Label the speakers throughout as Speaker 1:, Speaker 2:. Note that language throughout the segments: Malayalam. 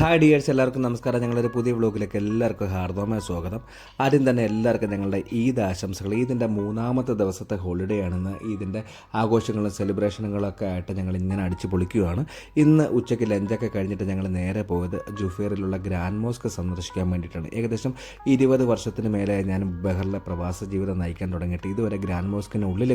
Speaker 1: ഹായ് ഡിയേഴ്സ് എല്ലാവർക്കും നമസ്കാരം. ഞങ്ങളൊരു പുതിയ വ്ലോഗിലേക്ക് എല്ലാവർക്കും ഹാർദവമായ സ്വാഗതം. ആദ്യം തന്നെ എല്ലാവർക്കും ഞങ്ങളുടെ ഈദ് ആശംസകൾ. ഈദിന്റെ മൂന്നാമത്തെ ദിവസത്തെ ഹോളിഡേ ആണെന്ന് ഈദിന്റെ ആഘോഷങ്ങളും സെലിബ്രേഷനുകളൊക്കെ ആയിട്ട് ഞങ്ങൾ ഇങ്ങനെ അടിച്ചു പൊളിക്കുകയാണ്. ഇന്ന് ഉച്ചയ്ക്ക് ലഞ്ചൊക്കെ കഴിഞ്ഞിട്ട് ഞങ്ങൾ നേരെ പോയത് ജുഫേറിലുള്ള ഗ്രാൻഡ് മോസ്ക് സന്ദർശിക്കാൻ വേണ്ടിയിട്ടാണ്. ഏകദേശം ഇരുപത് വർഷത്തിന് മേലെ ഞാൻ ബഹറിലെ പ്രവാസ ജീവിതം നയിക്കാൻ തുടങ്ങിയിട്ട് ഇതുവരെ ഗ്രാൻഡ് മോസ്കിന് ഉള്ളിൽ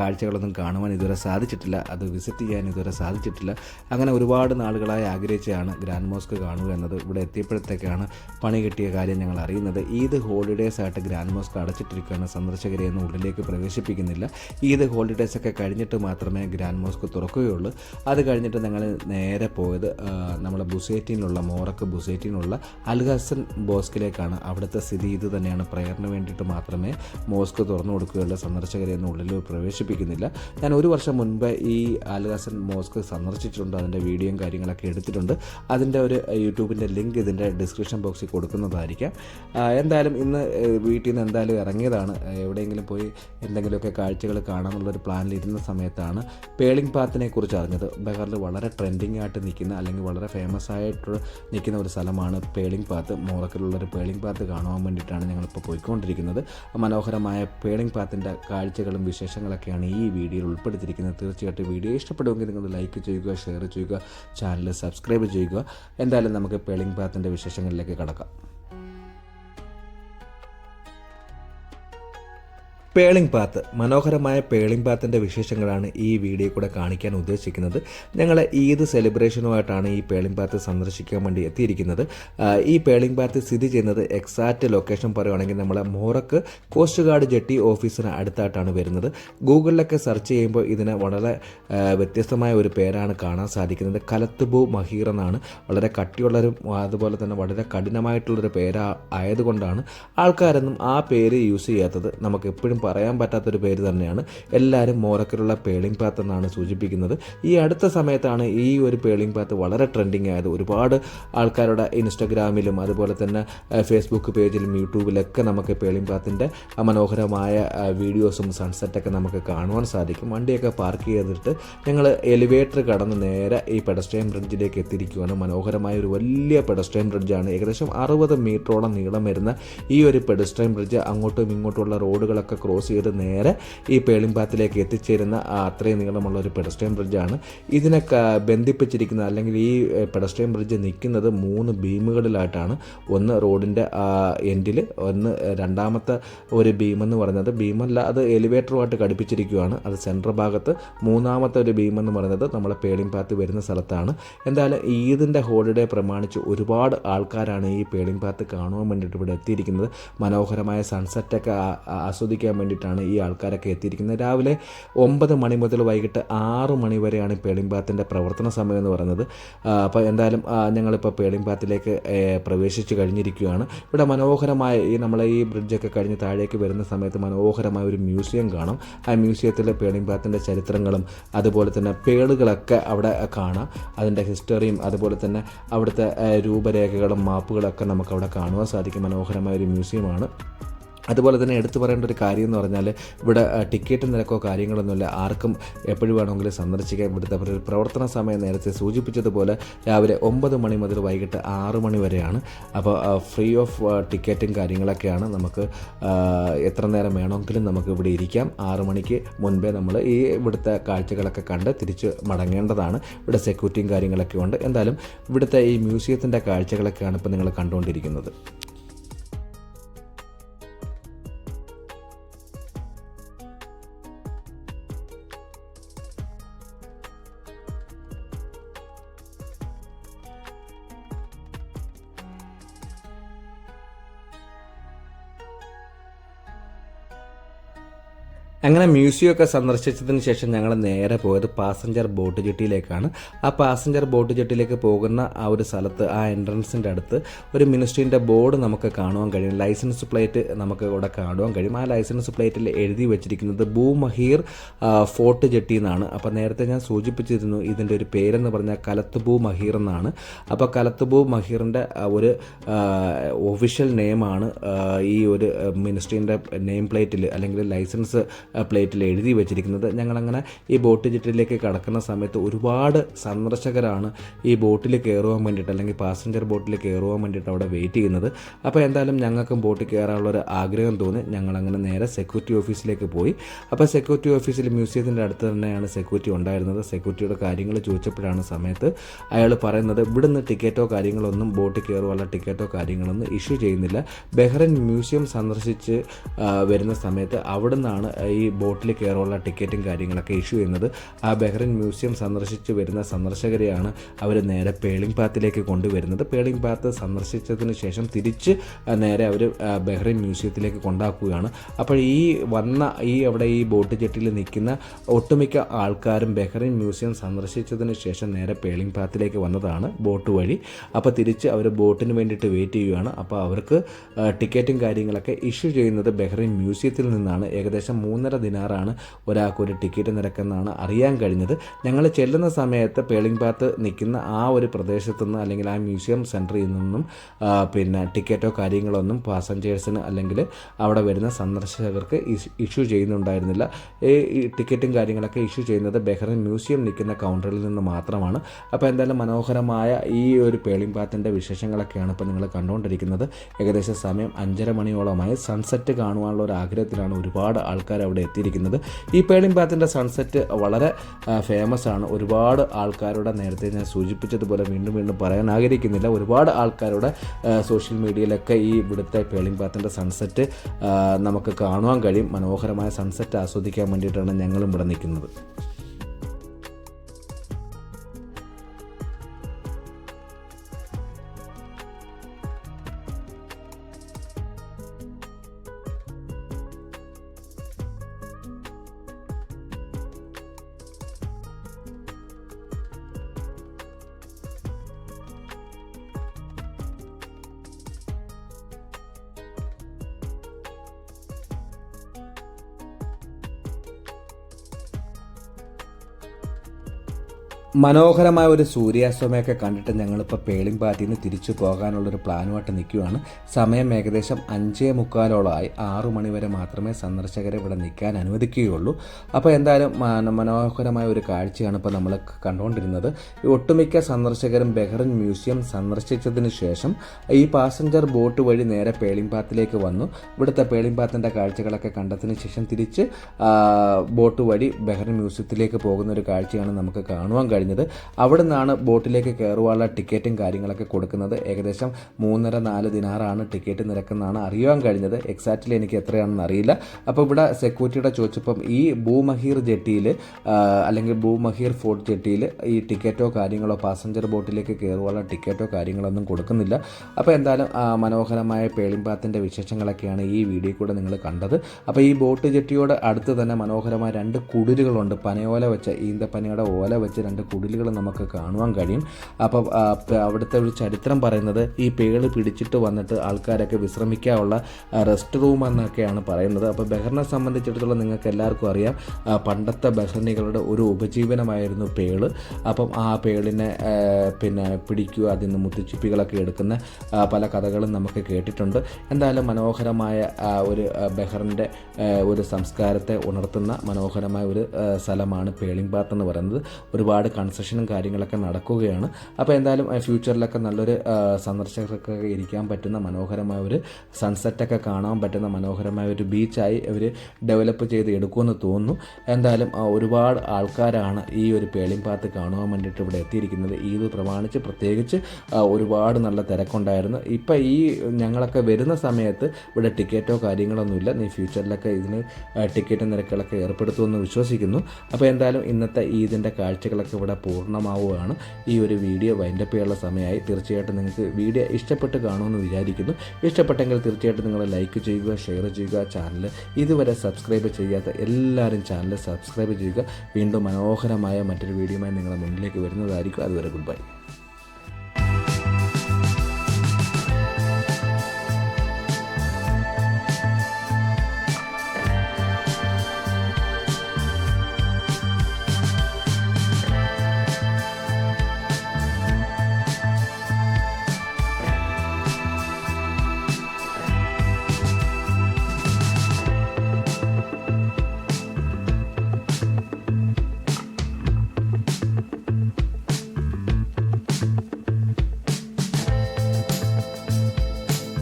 Speaker 1: കാഴ്ചകളൊന്നും കാണുവാൻ ഇതുവരെ സാധിച്ചിട്ടില്ല. അത് വിസിറ്റ് ചെയ്യാൻ ഇതുവരെ സാധിച്ചിട്ടില്ല. അങ്ങനെ ഒരുപാട് നാളുകളായി ആഗ്രഹിച്ചാണ് ഗ്രാൻഡ് മോസ്ക് കാണുക എന്നത് ഇവിടെ എത്തിയപ്പോഴത്തേക്കാണ് പണി കിട്ടിയ കാര്യം ഞങ്ങൾ അറിയുന്നത്. ഈദ് ഹോളിഡേസ് ആയിട്ട് ഗ്രാൻഡ് മോസ്ക് അടച്ചിട്ടിരിക്കുകയാണ് സന്ദർശകരെ ഒന്നും ഉള്ളിലേക്ക് പ്രവേശിപ്പിക്കുന്നില്ല. ഈദ് ഹോളിഡേസ് ഒക്കെ കഴിഞ്ഞിട്ട് മാത്രമേ ഗ്രാൻഡ് മോസ്ക് തുറക്കുകയുള്ളൂ. അത് കഴിഞ്ഞിട്ട് ഞങ്ങൾ നേരെ പോയത് നമ്മുടെ ബുസേറ്റിനുള്ള മോറക്ക് ബുസേറ്റിനുള്ള അൽഹസൻ ബോസ്കിലേക്കാണ്. അവിടുത്തെ സ്ഥിതി ഇത് തന്നെയാണ്. പ്രയറിന് വേണ്ടിയിട്ട് മാത്രമേ മോസ്ക് തുറന്നു കൊടുക്കുകയുള്ളൂ. സന്ദർശകരെ ഒന്നും ഉള്ളിൽ പ്രവേശിപ്പിക്കുന്നില്ല. ഞാൻ ഒരു വർഷം മുൻപ് ഈ അൽഹസൻ മോസ്ക് സന്ദർശിച്ചിട്ടുണ്ട്. അതിന്റെ വീഡിയോയും കാര്യങ്ങളൊക്കെ എടുത്തിട്ടുണ്ട്. അതിന്റെ ഒരു യൂട്യൂബിന്റെ ലിങ്ക് ഇതിന്റെ ഡിസ്ക്രിപ്ഷൻ ബോക്സിൽ കൊടുക്കുന്നതായിരിക്കാം. എന്തായാലും ഇന്ന് വീട്ടിൽ നിന്ന് എന്തായാലും ഇറങ്ങിയതാണ്. എവിടെയെങ്കിലും പോയി എന്തെങ്കിലുമൊക്കെ കാഴ്ചകൾ കാണാമെന്നുള്ളൊരു പ്ലാനിൽ ഇരുന്ന സമയത്താണ് പേളിംഗ് പാത്തിനെ കുറിച്ച് അറിഞ്ഞത്. ബഹറിൽ വളരെ ട്രെൻഡിങ് ആയിട്ട് നിൽക്കുന്ന അല്ലെങ്കിൽ വളരെ ഫേമസ് ആയിട്ട് നിൽക്കുന്ന ഒരു സ്ഥലമാണ് പേളിംഗ് പാത്ത്. മോറക്കിലുള്ളൊരു പേളിംഗ് പാത്ത് കാണുവാൻ വേണ്ടിയിട്ടാണ് ഞങ്ങളിപ്പോൾ പോയിക്കൊണ്ടിരിക്കുന്നത്. മനോഹരമായ പേളിംഗ് പാത്തിന്റെ കാഴ്ചകളും വിശേഷങ്ങളൊക്കെയാണ് ഈ വീഡിയോയിൽ ഉൾപ്പെടുത്തിയിരിക്കുന്നത്. തീർച്ചയായിട്ടും വീഡിയോ ഇഷ്ടപ്പെടുമെങ്കിൽ നിങ്ങൾ ലൈക്ക് ചെയ്യുക ഷെയർ ചെയ്യുക ചാനൽ സബ്സ്ക്രൈബ് ചെയ്യുക. എന്തായാലും നമുക്ക് പേളിംഗ് പാത്തിന്റെ വിശേഷങ്ങളിലേക്ക് കടക്കാം. പേളിംഗ് പാത്ത് മനോഹരമായ പേളിംഗ് പാത്തിന്റെ വിശേഷങ്ങളാണ് ഈ വീഡിയോ കൂടെ കാണിക്കാൻ ഉദ്ദേശിക്കുന്നത്. ഞങ്ങൾ ഈദ് സെലിബ്രേഷനുമായിട്ടാണ് ഈ പേളിംഗ് പാത്ത് സന്ദർശിക്കാൻ വേണ്ടി എത്തിയിരിക്കുന്നത്. ഈ പേളിംഗ് പാത്ത് സ്ഥിതി ചെയ്യുന്നത് എക്സാക്റ്റ് ലൊക്കേഷൻ പറയുകയാണെങ്കിൽ നമ്മളെ മോറക്ക് കോസ്റ്റ് ഗാർഡ് ജെട്ടി ഓഫീസിന് അടുത്തായിട്ടാണ് വരുന്നത്. ഗൂഗിളിലൊക്കെ സെർച്ച് ചെയ്യുമ്പോൾ ഇതിന് വളരെ വ്യത്യസ്തമായ ഒരു പേരാണ് കാണാൻ സാധിക്കുന്നത്. കലത്തുബു മഹീർ എന്നാണ്. വളരെ കട്ടിയുള്ളൊരു അതുപോലെ തന്നെ വളരെ കഠിനമായിട്ടുള്ളൊരു പേരാ ആയതുകൊണ്ടാണ് ആൾക്കാരൊന്നും ആ പേര് യൂസ് ചെയ്യാത്തത്. നമുക്ക് എപ്പോഴും പറയാൻ പറ്റാത്തൊരു പേര് തന്നെയാണ്. എല്ലാവരും മോറക്കിലുള്ള പേളിംഗ് പാത്ത് എന്നാണ് സൂചിപ്പിക്കുന്നത്. ഈ അടുത്ത സമയത്താണ് ഈ ഒരു പേളിംഗ് പാത്ത് വളരെ ട്രെൻഡിങ് ആയത്. ഒരുപാട് ആൾക്കാരുടെ ഇൻസ്റ്റഗ്രാമിലും അതുപോലെ തന്നെ ഫേസ്ബുക്ക് പേജിലും യൂട്യൂബിലൊക്കെ നമുക്ക് പേളിംഗ് പാത്തിന്റെ മനോഹരമായ വീഡിയോസും സൺസെറ്റൊക്കെ നമുക്ക് കാണുവാൻ സാധിക്കും. വണ്ടിയൊക്കെ പാർക്ക് ചെയ്തിട്ട് ഞങ്ങൾ എലിവേറ്റർ കടന്ന് നേരെ ഈ പെഡസ്ട്രിയൻ ബ്രിഡ്ജിലേക്ക് എത്തിയിരിക്കുകയാണ് മനോഹരമായ ഒരു വലിയ പെഡസ്ട്രിയൻ ബ്രിഡ്ജാണ് ഏകദേശം അറുപത് മീറ്ററോളം നീളം വരുന്ന ഈ ഒരു പെഡസ്ട്രിയൻ ബ്രിഡ്ജ് അങ്ങോട്ടും ഇങ്ങോട്ടുമുള്ള റോഡുകളൊക്കെ ക്രോസ് ചെയ്ത് നേരെ ഈ പേളിംഗ് പാത്തിലേക്ക് എത്തിച്ചേരുന്ന അത്രയും നീളമുള്ള ഒരു പെഡസ്ട്രിയൻ ബ്രിഡ്ജാണ് ഇതിനെ ബന്ധിപ്പിച്ചിരിക്കുന്ന അല്ലെങ്കിൽ ഈ പെഡസ്ട്രിയൻ ബ്രിഡ്ജ് നിൽക്കുന്നത് മൂന്ന് ബീമുകളിലായിട്ടാണ് ഒന്ന് റോഡിന്റെ എൻഡിൽ ഒന്ന് രണ്ടാമത്തെ ഒരു ബീം എന്ന് ബീമല്ല അത് എലിവേറ്ററുമായിട്ട് ഘടിപ്പിച്ചിരിക്കുകയാണ് അത് സെൻട്രൽ ഭാഗത്ത് മൂന്നാമത്തെ ഒരു ബീം എന്ന് പറയുന്നത് നമ്മളെ പേളിംപാത്ത് വരുന്ന സ്ഥലത്താണ്. എന്തായാലും ഈദിന്റെ ഹോളിഡേ പ്രമാണിച്ച് ഒരുപാട് ആൾക്കാരാണ് ഈ പേളിംഗ് പാത്ത് കാണുവാൻ വേണ്ടിയിട്ട് ഇവിടെ എത്തിയിരിക്കുന്നത്. മനോഹരമായ സൺസെറ്റൊക്കെ ആസ്വദിക്കാൻ വേണ്ടി വേണ്ടിയിട്ടാണ് ഈ ആൾക്കാരൊക്കെ എത്തിയിരിക്കുന്നത്. രാവിലെ ഒമ്പത് മണി മുതൽ വൈകിട്ട് ആറ് മണി വരെയാണ് പേളിംപാത്തിന്റെ പ്രവർത്തന സമയം എന്ന് പറയുന്നത്. അപ്പോൾ എന്തായാലും ഞങ്ങളിപ്പോൾ പേളിംപാത്തിലേക്ക് പ്രവേശിച്ച് കഴിഞ്ഞിരിക്കുകയാണ്. ഇവിടെ മനോഹരമായ ഈ നമ്മളെ ഈ ബ്രിഡ്ജൊക്കെ കഴിഞ്ഞ് താഴേക്ക് വരുന്ന സമയത്ത് മനോഹരമായ ഒരു മ്യൂസിയം കാണാം. ആ മ്യൂസിയത്തിൽ പേളിംപാത്തിന്റെ ചരിത്രങ്ങളും അതുപോലെ തന്നെ പേളുകളൊക്കെ അവിടെ കാണാം. അതിന്റെ ഹിസ്റ്ററിയും അതുപോലെ തന്നെ അവിടുത്തെ രൂപരേഖകളും മാപ്പുകളൊക്കെ നമുക്ക് അവിടെ കാണുവാൻ സാധിക്കും. മനോഹരമായ ഒരു മ്യൂസിയമാണ്. അതുപോലെ തന്നെ എടുത്തു പറയേണ്ട ഒരു കാര്യം എന്ന് പറഞ്ഞാൽ ഇവിടെ ടിക്കറ്റ് നിരക്കോ കാര്യങ്ങളൊന്നുമില്ല. ആർക്കും എപ്പോഴും വേണമെങ്കിലും സന്ദർശിക്കാൻ ഇവിടുത്തെ ഒരു പ്രവർത്തന സമയം നേരത്തെ സൂചിപ്പിച്ചതുപോലെ രാവിലെ ഒമ്പത് മണി മുതൽ വൈകിട്ട് ആറ് മണി വരെയാണ്. അപ്പോൾ ഫ്രീ ഓഫ് ടിക്കറ്റും കാര്യങ്ങളൊക്കെയാണ് നമുക്ക് എത്ര നേരം വേണമെങ്കിലും നമുക്ക് ഇവിടെ ഇരിക്കാം. ആറ് മണിക്ക് മുൻപേ നമ്മൾ ഈ ഇവിടുത്തെ കാഴ്ചകളൊക്കെ കണ്ട് തിരിച്ച് മടങ്ങേണ്ടതാണ്. ഇവിടെ സെക്യൂരിറ്റിയും കാര്യങ്ങളൊക്കെ ഉണ്ട്. എന്തായാലും ഇവിടുത്തെ ഈ മ്യൂസിയത്തിന്റെ കാഴ്ചകളൊക്കെയാണ് ഇപ്പോൾ നിങ്ങൾ കണ്ടുകൊണ്ടിരിക്കുന്നത്. അങ്ങനെ മ്യൂസിയം ഒക്കെ സന്ദർശിച്ചതിന് ശേഷം ഞങ്ങൾ നേരെ പോയത് പാസഞ്ചർ ബോട്ട് ജെട്ടിയിലേക്കാണ്. ആ പാസഞ്ചർ ബോട്ട് ജെട്ടിയിലേക്ക് പോകുന്ന ആ ഒരു സ്ഥലത്ത് ആ എൻട്രൻസിന്റെ അടുത്ത് ഒരു മിനിസ്ട്രീന്റെ ബോർഡ് നമുക്ക് കാണുവാൻ കഴിയും. ലൈസൻസ് പ്ലേറ്റ് നമുക്ക് ഇവിടെ കാണുവാൻ കഴിയും. ആ ലൈസൻസ് പ്ലേറ്റിൽ എഴുതി വെച്ചിരിക്കുന്നത് ഭൂമഹീർ ഫോർട്ട് ജെട്ടി എന്നാണ്. അപ്പോൾ നേരത്തെ ഞാൻ സൂചിപ്പിച്ചിരുന്നു ഇതിന്റെ ഒരു പേരെന്ന് പറഞ്ഞാൽ കലത്തുബൂ മഹീർ എന്നാണ്. അപ്പോൾ കലത്തുബൂ മഹീറിന്റെ ഒരു ഒഫീഷ്യൽ നെയിമാണ് ഈ ഒരു മിനിസ്ട്രീന്റെ നെയിം പ്ലേറ്റിൽ അല്ലെങ്കിൽ ലൈസൻസ് പ്ലേറ്റിൽ എഴുതി വെച്ചിരിക്കുന്നത്. ഞങ്ങളങ്ങനെ ഈ ബോട്ട് ജെറ്റിലേക്ക് കടക്കുന്ന സമയത്ത് ഒരുപാട് സന്ദർശകരാണ് ഈ ബോട്ടിൽ കയറുവാൻ വേണ്ടിയിട്ട് അല്ലെങ്കിൽ പാസഞ്ചർ ബോട്ടിൽ കയറുവാൻ വേണ്ടിയിട്ട് അവിടെ വെയിറ്റ് ചെയ്യുന്നത്. അപ്പോൾ എന്തായാലും ഞങ്ങൾക്കും ബോട്ടിൽ കയറാനുള്ളൊരു ആഗ്രഹം തോന്നി. ഞങ്ങളങ്ങനെ നേരെ സെക്യൂരിറ്റി ഓഫീസിലേക്ക് പോയി. അപ്പോൾ സെക്യൂരിറ്റി ഓഫീസിൽ മ്യൂസിയത്തിന്റെ അടുത്ത് തന്നെയാണ് സെക്യൂരിറ്റി ഉണ്ടായിരുന്നത്. സെക്യൂരിറ്റിയുടെ കാര്യങ്ങൾ ചോദിച്ചപ്പോഴാണ് സമയത്ത് അയാൾ പറയുന്നത് ഇവിടുന്ന് ടിക്കറ്റോ കാര്യങ്ങളൊന്നും ബോട്ടിൽ കയറുവാനുള്ള ടിക്കറ്റോ കാര്യങ്ങളൊന്നും ഇഷ്യൂ ചെയ്യുന്നില്ല. ബഹ്റൈൻ മ്യൂസിയം സന്ദർശിച്ച് വരുന്ന സമയത്ത് അവിടെ നിന്നാണ് ഈ ബോട്ടിൽ കയറുവാനുള്ള ടിക്കറ്റും കാര്യങ്ങളൊക്കെ ഇഷ്യൂ ചെയ്യുന്നത് ആ ബഹ്റൈൻ മ്യൂസിയം സന്ദർശിച്ച് വരുന്ന സന്ദർശകരെയാണ് അവർ നേരെ പേളിംഗ് പാത്തിലേക്ക് കൊണ്ടുവരുന്നത്. പേളിംഗ് പാത്ത് സന്ദർശിച്ചതിന് ശേഷം തിരിച്ച് നേരെ അവർ ബഹ്റൈൻ മ്യൂസിയത്തിലേക്ക് കൊണ്ടാക്കുകയാണ്. അപ്പോൾ ഈ വന്ന ഈ അവിടെ ഈ ബോട്ട് ജെട്ടിയിൽ നിൽക്കുന്ന ഒട്ടുമിക്ക ആൾക്കാരും ബഹ്റൈൻ മ്യൂസിയം സന്ദർശിച്ചതിന് ശേഷം നേരെ പേളിംഗ് പാത്തിലേക്ക് വന്നതാണ് ബോട്ട് വഴി. അപ്പോൾ തിരിച്ച് അവർ ബോട്ടിന് വേണ്ടിയിട്ട് വെയിറ്റ് ചെയ്യുകയാണ്. അപ്പോൾ അവർക്ക് ടിക്കറ്റും കാര്യങ്ങളൊക്കെ ഇഷ്യൂ ചെയ്യുന്നത് ബഹ്റൈൻ മ്യൂസിയത്തിൽ നിന്നാണ്. ഏകദേശം മൂന്നര ദിനാറാണ് ഒരാൾക്ക് ഒരു ടിക്കറ്റ് നിരക്കെന്നാണ് അറിയാൻ കഴിഞ്ഞത്. ഞങ്ങൾ ചെല്ലുന്ന സമയത്ത് പേളിംഗ് പാത്ത് നിൽക്കുന്ന ആ ഒരു പ്രദേശത്തു നിന്ന് അല്ലെങ്കിൽ ആ മ്യൂസിയം സെന്ററിൽ നിന്നും പിന്നെ ടിക്കറ്റോ കാര്യങ്ങളോ ഒന്നും പാസഞ്ചേഴ്സിന് അല്ലെങ്കിൽ അവിടെ വരുന്ന സന്ദർശകർക്ക് ഇഷ്യൂ ചെയ്യുന്നുണ്ടായിരുന്നില്ല. ഈ ടിക്കറ്റും കാര്യങ്ങളൊക്കെ ഇഷ്യൂ ചെയ്യുന്നത് ബെഹ്റിൻ മ്യൂസിയം നിൽക്കുന്ന കൗണ്ടറിൽ നിന്ന് മാത്രമാണ്. അപ്പോൾ എന്തായാലും മനോഹരമായ ഈ ഒരു പേളിംഗ് പാത്തിന്റെ വിശേഷങ്ങളൊക്കെയാണ് ഇപ്പോൾ നിങ്ങൾ കണ്ടുകൊണ്ടിരിക്കുന്നത്. ഏകദേശം സമയം അഞ്ചര മണിയോളമായി. സൺസെറ്റ് കാണുവാനുള്ള ഒരു ആഗ്രഹത്തിലാണ് ഒരുപാട് ആൾക്കാർ അവിടെ എത്തിയിരിക്കുന്നത്. ഈ പേളിംഗ് ബാത്തിന്റെ സൺസെറ്റ് വളരെ ഫേമസ് ആണ്. ഒരുപാട് ആൾക്കാരുടെ നേരത്തെ ഞാൻ സൂചിപ്പിച്ചതുപോലെ വീണ്ടും വീണ്ടും പറയാൻ ആഗ്രഹിക്കുന്നില്ല. ഒരുപാട് ആൾക്കാരുടെ സോഷ്യൽ മീഡിയയിലൊക്കെ ഈ ഇവിടുത്തെ പേളിംഗ് ബാത്തിന്റെ സൺസെറ്റ് നമുക്ക് കാണുവാൻ കഴിയും. മനോഹരമായ സൺസെറ്റ് ആസ്വദിക്കാൻ വേണ്ടിയിട്ടാണ് ഞങ്ങളും ഇവിടെ നിൽക്കുന്നത്. മനോഹരമായ ഒരു സൂര്യാസ്തമയമൊക്കെ കണ്ടിട്ട് ഞങ്ങളിപ്പോൾ പേളിംഗ് പാറ്റിൽ നിന്ന് തിരിച്ചു പോകാനുള്ളൊരു പ്ലാനുമായിട്ട് നിൽക്കുകയാണ് സമയം ഏകദേശം അഞ്ചേ മുക്കാലോളമായി ആറു മണിവരെ മാത്രമേ സന്ദർശകരെ ഇവിടെ നിൽക്കാൻ അനുവദിക്കുകയുള്ളൂ. അപ്പോൾ എന്തായാലും മനോഹരമായ ഒരു കാഴ്ചയാണ് ഇപ്പോൾ നമ്മൾ കണ്ടുകൊണ്ടിരുന്നത് ഒട്ടുമിക്ക സന്ദർശകരും ബെഹ്റിൻ മ്യൂസിയം സന്ദർശിച്ചതിന് ശേഷം ഈ പാസഞ്ചർ ബോട്ട് വഴി നേരെ പേളിംഗ് പാത്തിലേക്ക് വന്നു. ഇവിടുത്തെ പേളിംഗ് പാത്തിന്റെ കാഴ്ചകളൊക്കെ കണ്ടതിന് ശേഷം തിരിച്ച് ബോട്ട് വഴി ബെഹ്റിൻ മ്യൂസിയത്തിലേക്ക് പോകുന്ന ഒരു കാഴ്ചയാണ് നമുക്ക് കാണുവാൻ കഴിഞ്ഞത് അവിടെ നിന്നാണ് ബോട്ടിലേക്ക് കയറുവാനുള്ള ടിക്കറ്റും കാര്യങ്ങളൊക്കെ കൊടുക്കുന്നത്. ഏകദേശം മൂന്നര നാല് ദിനാറാണ് ടിക്കറ്റ് നിരക്കെന്നാണ് അറിയാൻ കഴിഞ്ഞത്. എക്സാക്റ്റ്ലി എനിക്ക് എത്രയാണെന്ന് അറിയില്ല. അപ്പോൾ ഇവിടെ സെക്യൂരിറ്റിയുടെ ചോദിച്ചപ്പം ഈ ഭൂമഹീർ ജെട്ടിയിൽ അല്ലെങ്കിൽ ഭൂമഹീർ ഫോർട്ട് ജെട്ടിയിൽ ഈ ടിക്കറ്റോ കാര്യങ്ങളോ പാസഞ്ചർ ബോട്ടിലേക്ക് കയറുവാനുള്ള ടിക്കറ്റോ കാര്യങ്ങളൊന്നും കൊടുക്കുന്നില്ല. അപ്പോൾ എന്തായാലും മനോഹരമായ പേളിമ്പാത്തിന്റെ വിശേഷങ്ങളൊക്കെയാണ് ഈ വീഡിയോ കൂടെ നിങ്ങൾ കണ്ടത്. അപ്പോൾ ഈ ബോട്ട് ജെട്ടിയോട് അടുത്ത് തന്നെ മനോഹരമായ രണ്ട് കുടിലുകളുണ്ട്. പനയോല വെച്ച ഈന്തപ്പനയുടെ ഓല വെച്ച് രണ്ട് കുടിലുകൾ നമുക്ക് കാണുവാൻ കഴിയും. അപ്പോൾ അവിടുത്തെ ഒരു ചരിത്രം പറയുന്നത് ഈ പേൾ പിടിച്ചിട്ട് വന്നിട്ട് ആൾക്കാരൊക്കെ വിശ്രമിക്കാനുള്ള റെസ്റ്റ് റൂം എന്നൊക്കെയാണ് പറയുന്നത്. അപ്പോൾ ബഹ്റിനെ സംബന്ധിച്ചിടത്തോളം നിങ്ങൾക്ക് എല്ലാവർക്കും അറിയാം പണ്ടത്തെ ബഹ്റിനികളുടെ ഒരു ഉപജീവനമായിരുന്നു പേൾ. അപ്പം ആ പേളിനെ പിന്നെ പിടിക്കുക അതിൽ നിന്ന് മുത്തുച്ചിപ്പികളൊക്കെ എടുക്കുന്ന പല കഥകളും നമുക്ക് കേട്ടിട്ടുണ്ട്. എന്തായാലും മനോഹരമായ ഒരു ബഹറിന്റെ ഒരു സംസ്കാരത്തെ ഉണർത്തുന്ന മനോഹരമായ ഒരു സ്ഥലമാണ് പേളിംഗ് ബാത്ത് എന്ന് പറയുന്നത്. ഒരുപാട് കൺസ്ട്രക്ഷനും കാര്യങ്ങളൊക്കെ നടക്കുകയാണ്. അപ്പോൾ എന്തായാലും ഫ്യൂച്ചറിലൊക്കെ നല്ലൊരു സന്ദർശകർക്ക് ഇരിക്കാൻ പറ്റുന്ന മനോഹരമായ ഒരു സൺസെറ്റൊക്കെ കാണാൻ പറ്റുന്ന മനോഹരമായ ഒരു ബീച്ചായി അവർ ഡെവലപ്പ് ചെയ്ത് എടുക്കുമെന്ന് തോന്നുന്നു. എന്തായാലും ഒരുപാട് ആൾക്കാരാണ് ഈ ഒരു പേളിംപാത്ത് കാണുവാൻ വേണ്ടിയിട്ട് ഇവിടെ എത്തിയിരിക്കുന്നത്. ഈദ് പ്രമാണിച്ച് പ്രത്യേകിച്ച് ഒരുപാട് നല്ല തിരക്കുണ്ടായിരുന്നു. ഇപ്പം ഈ ഞങ്ങളൊക്കെ വരുന്ന സമയത്ത് ഇവിടെ ടിക്കറ്റോ കാര്യങ്ങളൊന്നുമില്ല നീ ഫ്യൂച്ചറിലൊക്കെ ഇതിന് ടിക്കറ്റ് നിരക്കുകളൊക്കെ ഏർപ്പെടുത്തുമെന്ന് വിശ്വസിക്കുന്നു. അപ്പോൾ എന്തായാലും ഇന്നത്തെ ഈദിന്റെ കാഴ്ചകളൊക്കെ ഇവിടെ പൂർണമാവുകയാണ്. ഈ ഒരു വീഡിയോ വൈൻഡപ്പ് ചെയ്യാനുള്ള സമയമായി. തീർച്ചയായിട്ടും നിങ്ങൾക്ക് വീഡിയോ ഇഷ്ടപ്പെട്ട് കാണുമെന്ന് വിചാരിക്കുന്നു. ഇഷ്ടപ്പെട്ടെങ്കിൽ തീർച്ചയായിട്ടും നിങ്ങൾ ലൈക്ക് ചെയ്യുക ഷെയർ ചെയ്യുക ചാനൽ ഇതുവരെ സബ്സ്ക്രൈബ് ചെയ്യാത്ത എല്ലാവരും ചാനൽ സബ്സ്ക്രൈബ് ചെയ്യുക. വീണ്ടും മനോഹരമായ മറ്റൊരു വീഡിയോയുമായി നിങ്ങളുടെ മുന്നിലേക്ക് വരുന്നതായിരിക്കും. അതുവരെ ഗുഡ് ബൈ